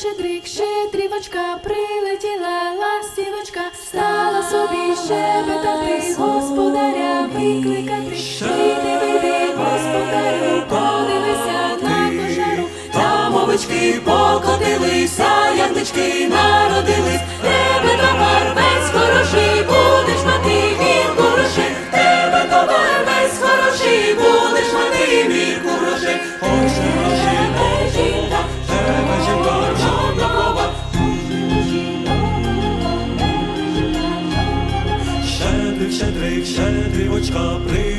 щедрик, щедрівочка, прилетіла ластівочка, стала собі щебетати, господаря викликати, вийди, вийди, господарю, подивися на кожару, та мовички покотилися. Shedrick, Shedrick, Shedrick, Shedrick, Shedrick, Shedrick,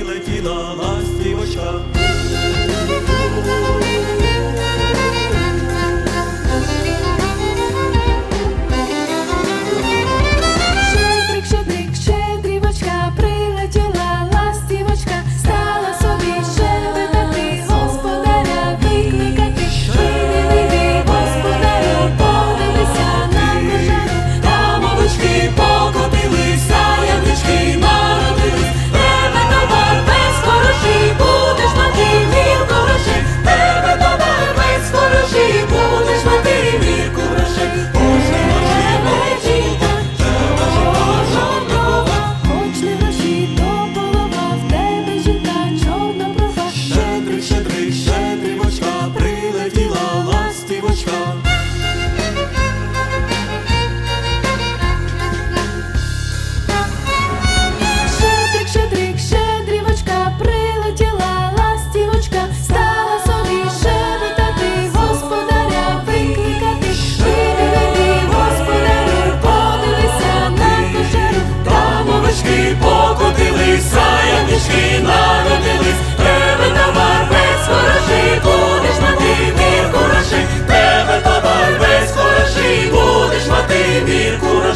salvation.